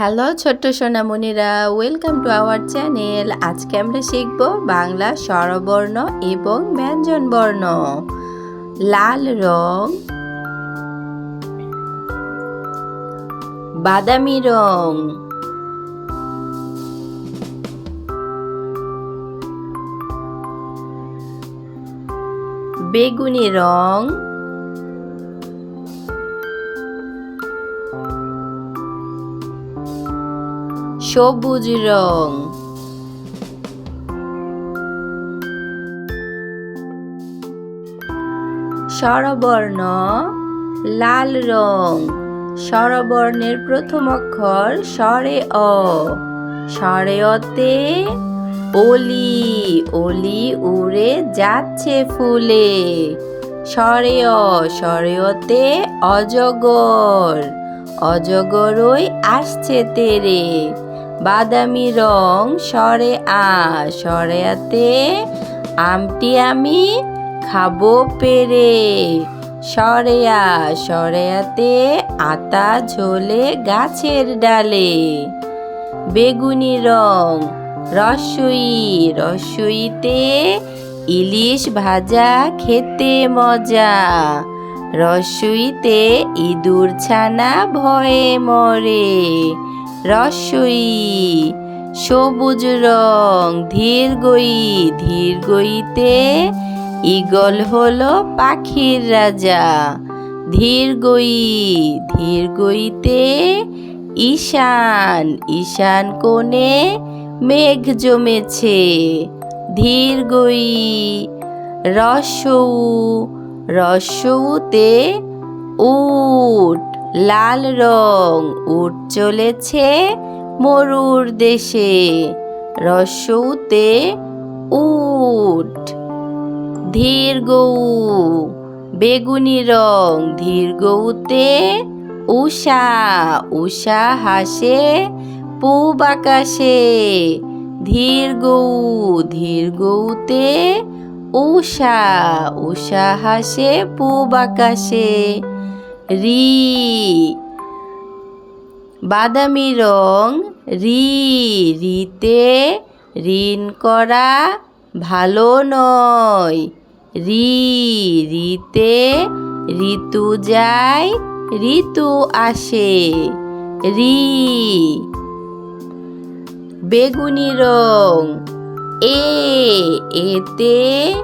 Hello ছোট্ট সোনামণিরা, welcome to our channel. আজকে আমরা শিখব বাংলা স্বরবর্ণ এবং ব্যঞ্জনবর্ণ। লাল রং, বাদামি রং, বেগুনি রং সবুজ রং। স্বরবর্ণ লাল রং। স্বরবর্ণের প্রথম অক্ষর স্বরে অ। স্বরে অতে অলি অলি উড়ে যাচ্ছে ফুলে। স্বরে অ, স্বরে অতে অজগর। অজগরই আসছে তেরে। বাদামি রং, সরে আ সরেয়াতে আমটি আমি খাব পেরে। সরেয়া সরেয়াতে আতা ঝোলে গাছের ডালে। বেগুনি রং, রসুই, রসুইতে ইলিশ ভাজা খেতে মজা। রসুইতে ইঁদুর ছানা ভয়ে মরে। রসুই, সবুজ রং ধীর গই, ধীর গইতে ইগল হলো পাখির রাজা। ধীর গই, ধীর গইতে ঈশান ঈশান কোণে মেঘ জমেছে। ধীর গই রসৌ রসৌতে উট লাল রং উঠ চলেছে মরুর দেশে। রসৌতে উট ধীর গৌ, বেগুনি রং ধীর গৌতে। উষা উষা হাসে, পূব আকাশে। ধীর গৌ, ধীর গৌতে। উষা উষা হাসে, পূব আকাশে। রি। বাদামি রং, রি। রিতে ঋণ করা ভালো নয়। রি। রিতে ঋতু যায়, ঋতু আসে। রি। বেগুনি রং, এ। এতে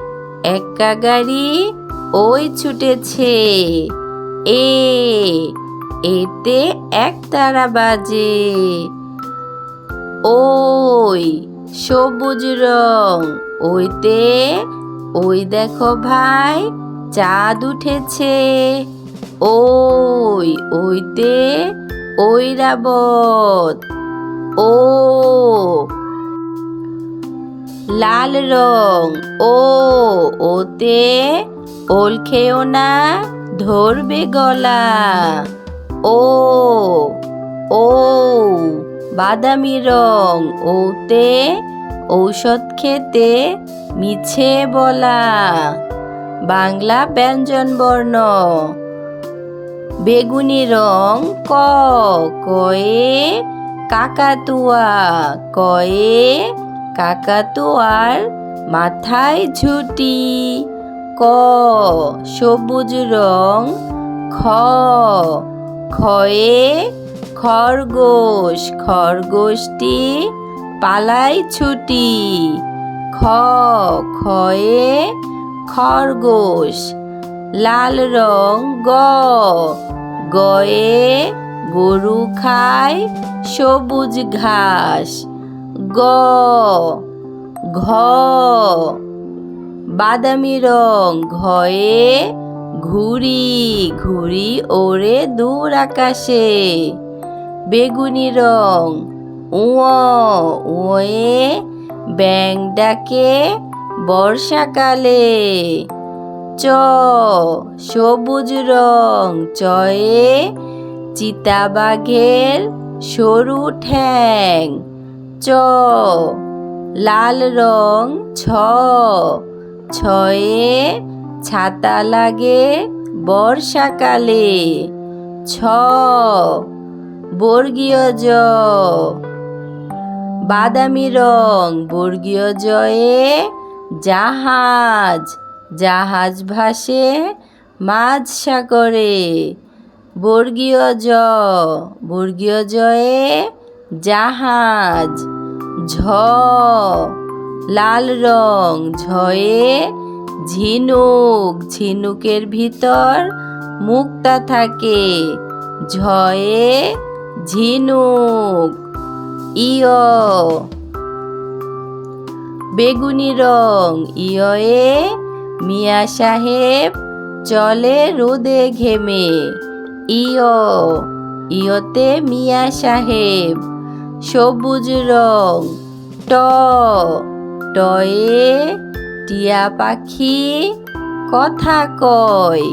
একা গাড়ি ওই ছুটেছে। এ, এতে এক তারা বাজে। ওই সবুজ রং, ওইতে, ওই দেখো ভাই, চাঁদ উঠেছে। ওই, ওইতে ঐরাবত ও, লাল রং, ও, ওতে, ওল খেও না। ধরবে গলা। ও ও, বাদামি রং। ওতে ঔষধ খেতে মিছে বলা। বাংলা ব্যঞ্জন বর্ণ। বেগুনি রং ক, কয়ে কাকাতুয়া। কয়ে কাকাতুয়ার মাথায় ঝুটি। সবুজ রং, খ খয়ে খরগোশ, খরগোশটি পালাই ছুটি, খ খয়ে খরগোশ, লাল রং গ, গয়ে গরু খায় সবুজ ঘাস, গ, ঘ বাদামি রং ঘয়ে ঘুড়ি ঘুড়ি ওড়ে দূর আকাশে। বেগুনি রং উঁয়ে ব্যাং ডাকে বর্ষাকালে। চ, সবুজ রং চয়ে চিতাবাঘের সরু ঠ্যাং। চ, লাল রং ছ ছয়ে ছাতা লাগে বর্ষাকালে। ছ, বর্গীয় জ, বাদামি রং। বর্গীয় জয়ে জাহাজ জাহাজ ভাসে মাঝ সাগরে। বর্গীয় জ, বর্গীয় জয়ে জাহাজ, ঝ লাল রং, ঝয়ে ঝিনুক, ঝিনুকের ভিতর মুক্তা থাকে, ঝয়ে ঝিনুক, ইয়। বেগুনি রং ইয়ে মিয়া সাহেব চলে রোদে ঘেমে, ইয়, ইয়তে মিয়া সাহেব, সবুজ রং, ট। টয়ে টিয়া পাখি কথা কয়,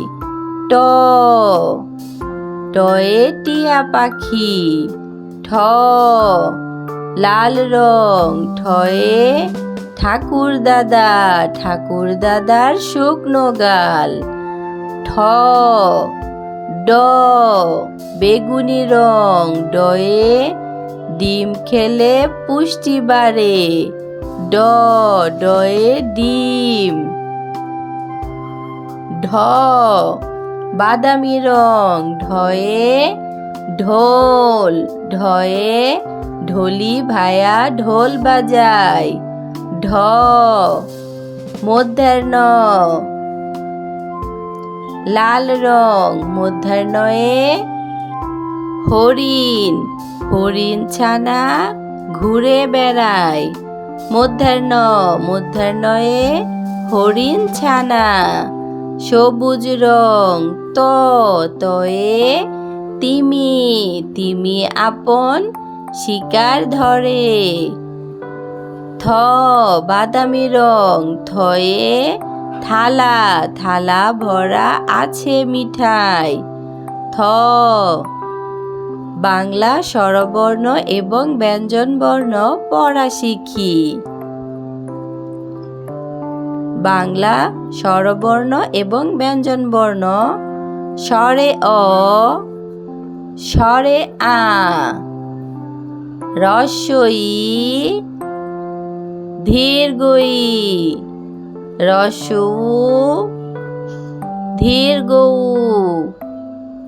ট টয়ে টিয়া পাখি, ঠ, লাল রং ঠয়ে ঠাকুর দাদা, ঠাকুর দাদার শুকনো গাল, ঠ, ড, বেগুনি রং ডয়ে ডিম খেলে পুষ্টি বাড়ে ড ডয়ে ডিম। ঢ, বাদামি রং। ঢয়ে ঢোল। ঢয়ে ঢোলি ভায়া ঢোল বাজায়। ঢ, মধ্যাহ্ন। লাল রং। মধ্যাহ্নয়ে হরিণ। হরিণ ছানা ঘুরে বেড়ায়। মধ্যাহ্ন, মধ্যাহ্নয়ে হরিণ ছানা, সবুজ রং, ত, তয়ে তিমি তিমি আপন শিকার ধরে। থ, বাদামি রং, থয়ে থালা থালা ভরা আছে মিঠাই। থ বাংলা স্বরবর্ণ এবং ব্যঞ্জনবর্ণ পড়া শিখি বাংলা স্বরবর্ণ এবং ব্যঞ্জনবর্ণ। স্বরে অ, স্বরে আ। রস্বই দীর্ঘই রসউ দীর্ঘ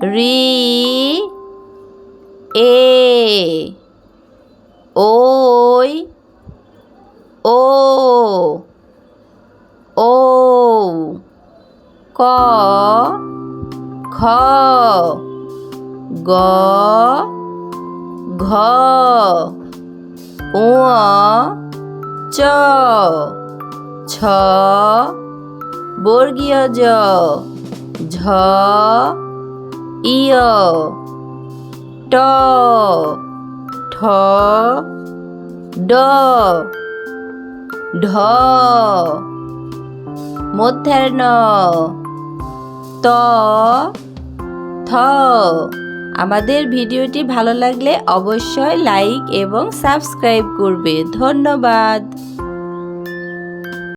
রি এ, ওই, ও ও, ক, খ, গ, ঘ উ চ, ছ, বর্গীয় জ, ঝ ইয় ট ঠ, ড, ঢ, মধ্যাহ্ন, ত, থ। আমাদের ভিডিওটি ভালো লাগলে অবশ্যই লাইক এবং সাবস্ক্রাইব করবে। ধন্যবাদ।